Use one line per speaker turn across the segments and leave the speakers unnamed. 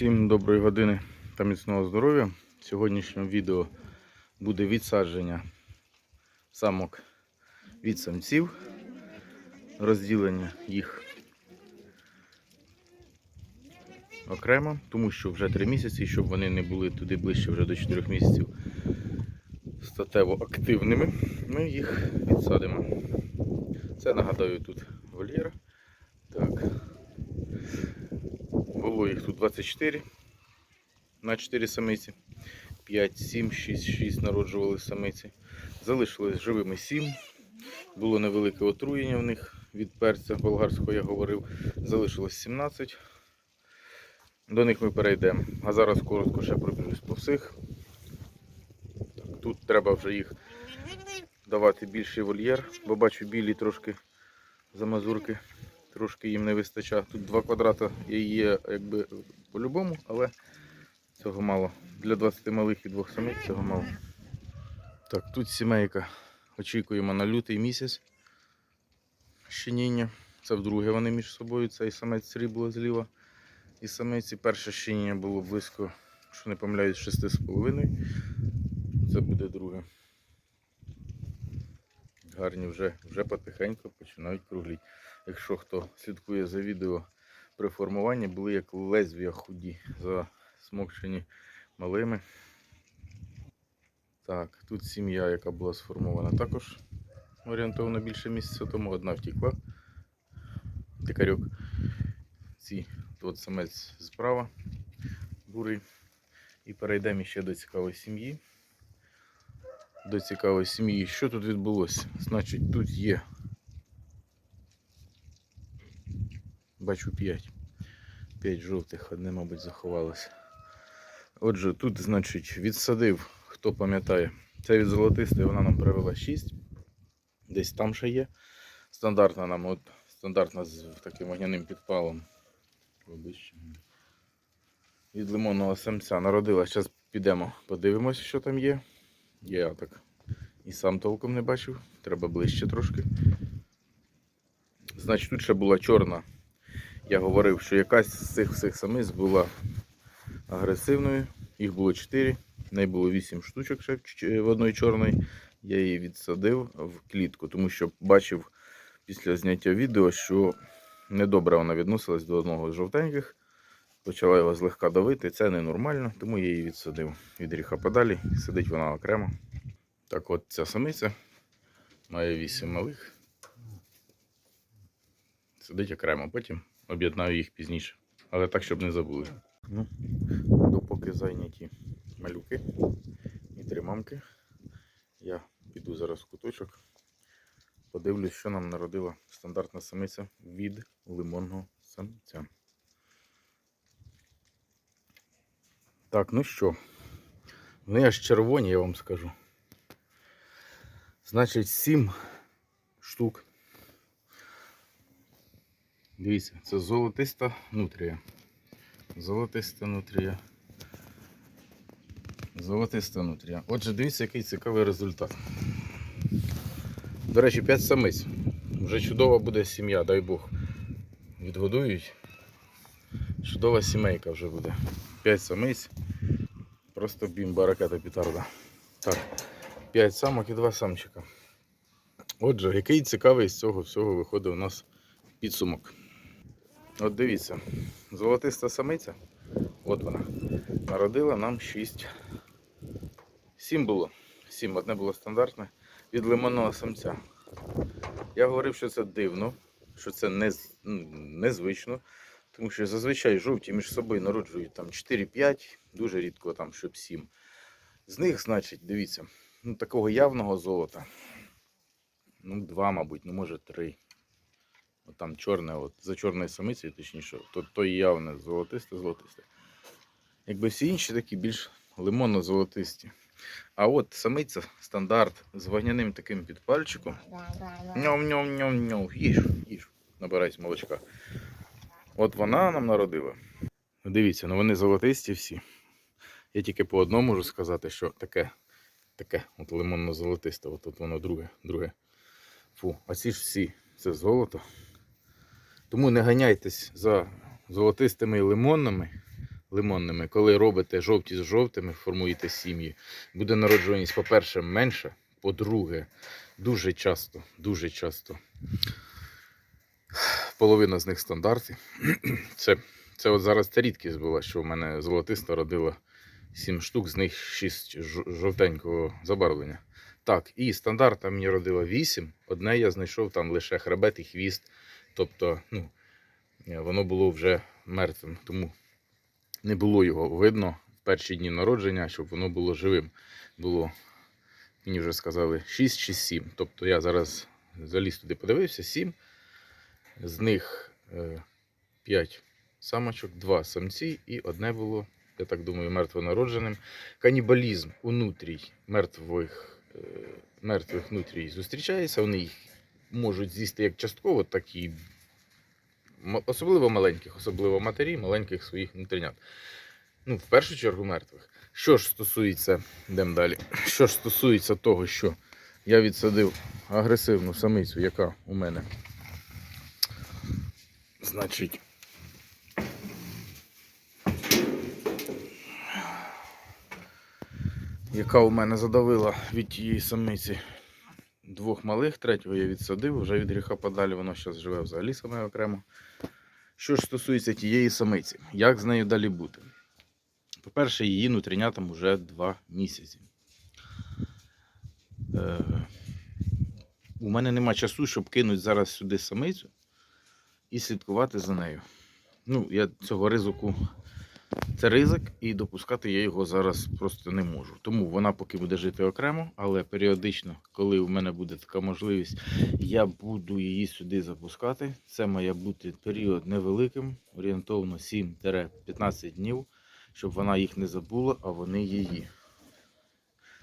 Всім доброї години та міцного здоров'я. В сьогоднішньому відео буде відсадження самок від самців, розділення їх окремо, тому що вже 3 місяці, щоб вони не були туди ближче вже до 4 місяців статево активними, ми їх відсадимо. Це нагадаю тут вольєр. Так. Було їх тут 24 на 4 самиці. 5, 7, 6, 6 народжували самиці. Залишилось живими 7. Було невелике отруєння в них від перця болгарського, я говорив. Залишилось 17. До них ми перейдемо. А зараз коротко ще пробіжусь по всіх. Тут треба вже їх давати більший вольєр, бо бачу білі трошки замазурки трошки їм не вистачає. Тут 2 квадрата є якби по-любому, але цього мало. Для 20 малих і двох самих цього мало. Так, тут сімейка. Очікуємо на лютий місяць щеніння. Це вдруге вони між собою. Цей самець срібло зліва. І самиці перше щеніння було близько, якщо не помиляюсь, 6,5. Це буде друге. Гарні вже, вже потихеньку починають кругліть. Якщо хто слідкує за відео при формуванні, були як лезвія худі, засмокчені малими. Так, тут сім'я, яка була сформована також орієнтовно більше місяця тому, одна втікла. Дикарьок. Ці тут самець справа, бурий. І перейдемо ще до цікавої сім'ї. До цікавої сім'ї. Що тут відбулося? Значить, тут є Бачу 5. 5 жовтих, одне, мабуть, заховалося. Отже, тут, значить, відсадив, хто пам'ятає, це від золотистої вона нам привела 6. Десь там ще є. Стандартна нам, от, стандартна з таким вогняним підпалом. Від лимонного самця народила. Зараз підемо, подивимося, що там є. Я так і сам толком не бачив. Треба ближче трошки. Значить, тут ще була чорна я говорив, що якась з цих всіх самиць була агресивною. Їх було 4, в неї було 8 штучок ще в одної чорної. Я її відсадив в клітку, тому що бачив після зняття відео, що недобре вона відносилась до одного з жовтеньких. Почала його злегка давити, це ненормально, тому я її відсадив від гріха подалі. Сидить вона окремо. Так от ця самиця має 8 малих. Сидить окремо, потім об'єднаю їх пізніше. Але так, щоб не забули. Ну, допоки зайняті малюки і три мамки, я піду зараз в куточок. Подивлюсь, що нам народила стандартна самиця від лимонного самця. Так, ну що, вони аж червоні, я вам скажу. Значить, 7 штук Дивіться, це золотиста нутрія. Золотиста нутрія. Золотиста нутрія. Отже, дивіться, який цікавий результат. До речі, 5 самиць. Вже чудова буде сім'я, дай Бог. Відгодують. Чудова сімейка вже буде. 5 самиць. Просто бімба, ракета петарда. Так, 5 самок і 2 самчика. Отже, який цікавий з цього всього виходить у нас підсумок. От дивіться, золотиста самиця, от вона, народила нам 6. 7 було. 7, одне було стандартне від лимонного самця. Я говорив, що це дивно, що це ну, незвично, тому що зазвичай жовті між собою народжують там 4-5, дуже рідко там, щоб 7. З них, значить, дивіться, ну, такого явного золота. Ну, два, мабуть, ну може три. От там чорне, от, за чорною самицею, точніше, то, то і явне золотисте, золотисте. Якби всі інші такі більш лимонно-золотисті. А от самиця стандарт з вогняним таким підпальчиком. ньом ньом ньом ньом їж, їж, набирайся молочка. От вона нам народила. Ну, Дивіться, ну вони золотисті всі. Я тільки по одному можу сказати, що таке, таке, от лимонно-золотисте, от, от воно друге, друге. Фу, а ці ж всі, це золото. Тому не ганяйтесь за золотистими лимонними. лимонними. Коли робите жовті з жовтими, формуєте сім'ї, буде народжуваність, по-перше, менша, по-друге, дуже часто, дуже часто. Половина з них стандарти. Це, це от зараз ця рідкість була, що в мене золотиста родила 7 штук, з них 6 жовтенького забарвлення. Так, і стандарта мені родила 8. Одне я знайшов там лише хребет і хвіст. Тобто, ну, е, воно було вже мертвим, тому не було його видно в перші дні народження, щоб воно було живим. Було, мені вже сказали, 6 чи 7. Тобто я зараз заліз туди, подивився, 7. З них 5 самочок, 2 самці і одне було, я так думаю, мертвонародженим. Канібалізм у нутрій мертвих, е, мертвих нутрій зустрічається. Вони їх можуть з'їсти як частково, так і особливо маленьких, особливо матері, маленьких своїх внутрінят. Ну, в першу чергу мертвих. Що ж стосується, йдемо далі. Що ж стосується того, що я відсадив агресивну самицю, яка у мене, значить, яка у мене задавила від тієї самиці двох малих, третього я відсадив, вже від гріха подалі, воно зараз живе взагалі саме окремо. Що ж стосується тієї самиці, як з нею далі бути? По-перше, її нутрінятам вже 2 місяці. Е, у мене нема часу, щоб кинути зараз сюди самицю і слідкувати за нею. Ну, я цього ризику. Це ризик, і допускати я його зараз просто не можу. Тому вона поки буде жити окремо, але періодично, коли в мене буде така можливість, я буду її сюди запускати. Це має бути період невеликим, орієнтовно 7-15 днів, щоб вона їх не забула, а вони її.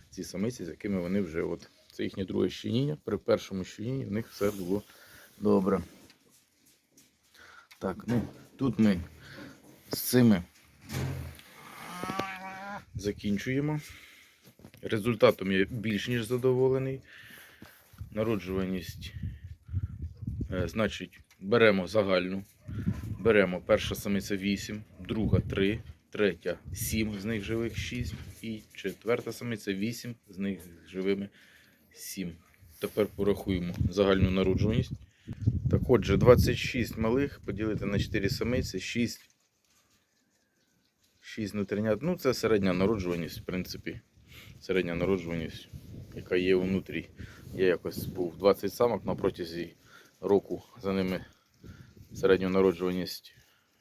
Ці самиці, з якими вони вже от. Це їхнє друге щеніння. При першому щенінні в них все було добре. Так, ну тут ми з цими закінчуємо. Результатом я більш ніж задоволений. Народжуваність, е, значить, беремо загальну. Беремо перша самиця 8, друга 3, третя 7, з них живих 6 і четверта самиця 8, з них живими 7. Тепер порахуємо загальну народжуваність. Так отже, 26 малих поділити на 4 самиці, 6 6 внутрішнят. Ну, це середня народжуваність, в принципі. Середня народжуваність, яка є внутрі. Я якось був 20 самок на протязі року за ними середню народжуваність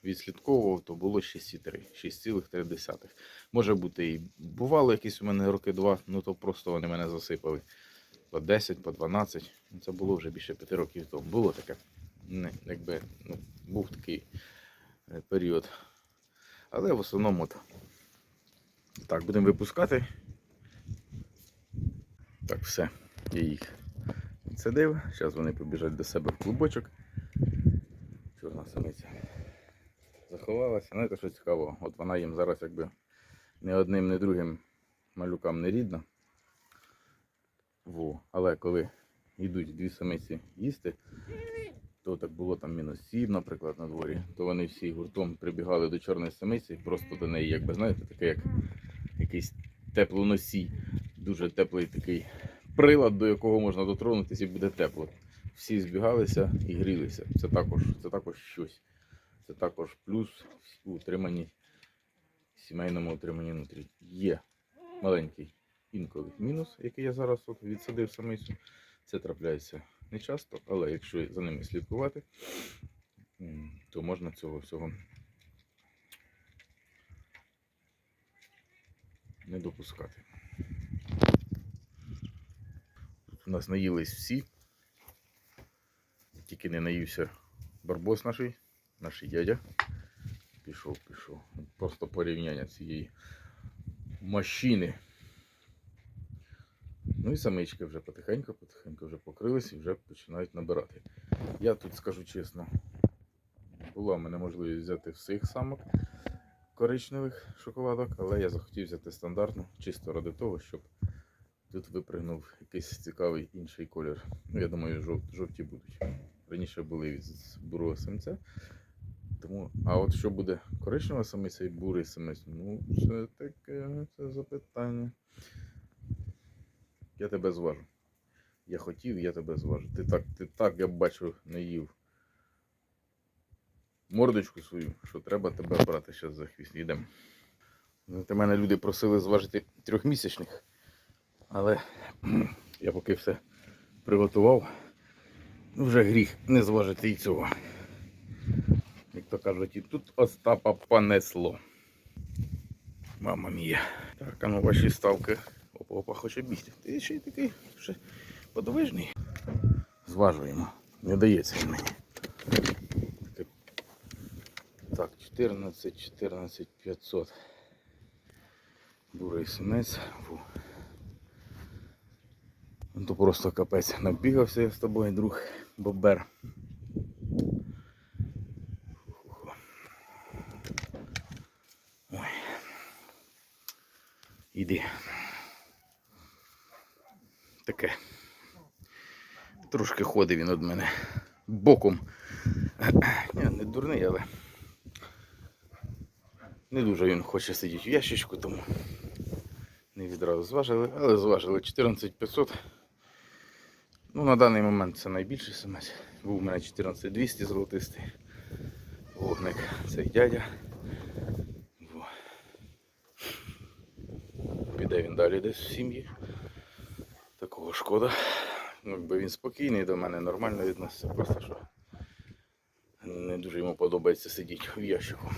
відслідковував, то було 6,3. 6,3. Може бути і бувало якісь у мене роки два, ну то просто вони мене засипали. По 10, по 12. Ну, Це було вже більше 5 років тому. Було таке. Якби, ну, був такий е, період. Але в основному от. Так, будемо випускати. Так, все. Я їх відсадив. Зараз вони побіжать до себе в клубочок. Чорна самиця. Заховалася. Ну, це що цікаво. От вона їм зараз якби не одним, не другим малюкам не рідна. Во. Але коли йдуть дві самиці їсти, то так було там мінус 7, наприклад, на дворі, то вони всі гуртом прибігали до чорної самиці, просто до неї, якби знаєте, таке як якийсь теплоносій, дуже теплий такий прилад, до якого можна дотронутися і буде тепло. Всі збігалися і грілися. Це також, це також щось. Це також плюс у утриманні, сімейному утриманні внутрі. Є маленький інколи мінус, який я зараз от відсадив самицю. Це трапляється не часто, але якщо за ними слідкувати, то можна цього всього не допускати. У нас наїлись всі. Тільки не наївся барбос наш, наш дядя. Пішов, пішов. Просто порівняння цієї машини. Ну і самички вже потихеньку, потихеньку вже покрились і вже починають набирати. Я тут скажу чесно, була в мене можливість взяти всіх самок коричневих шоколадок, але я захотів взяти стандартну, чисто ради того, щоб тут випригнув якийсь цікавий інший колір. Ну, я думаю, жов- жовті будуть. Раніше були з бурого самця, Тому, а от що буде коричнева самиця і бурий самець, ну, це таке це запитання. Я тебе зважу. Я хотів, я тебе зважу. Ти так, ти так, я бачу, не їв. Мордочку свою, що треба тебе брати зараз за хвіст. Йдемо. Ти мене люди просили зважити трьохмісячних, але я поки все приготував. Ну, вже гріх не зважити і цього. Як то кажуть, і тут Остапа понесло. Мама мія. Так, а ну ваші ставки. Опа, опа, хоче бігти. Ти ще й такий ще подвижний. Зважуємо. Не дається мені. Так, 14, 14, 500. Бурий синець. Фу. Ну, То просто капець. Набігався я з тобою, друг Бобер. Ой. Іди. Таке. Трошки ходить він від мене боком. Ні, не дурний, але не дуже він хоче сидіти в ящичку, тому не відразу зважили, але зважили 14500. Ну, на даний момент це найбільший самець. Був у мене 14200 золотистий. Вогник цей дядя. Піде він далі десь в сім'ї. Шкода. Ну, якби він спокійний до мене, нормально відноситься, просто що не дуже йому подобається сидіти в ящику.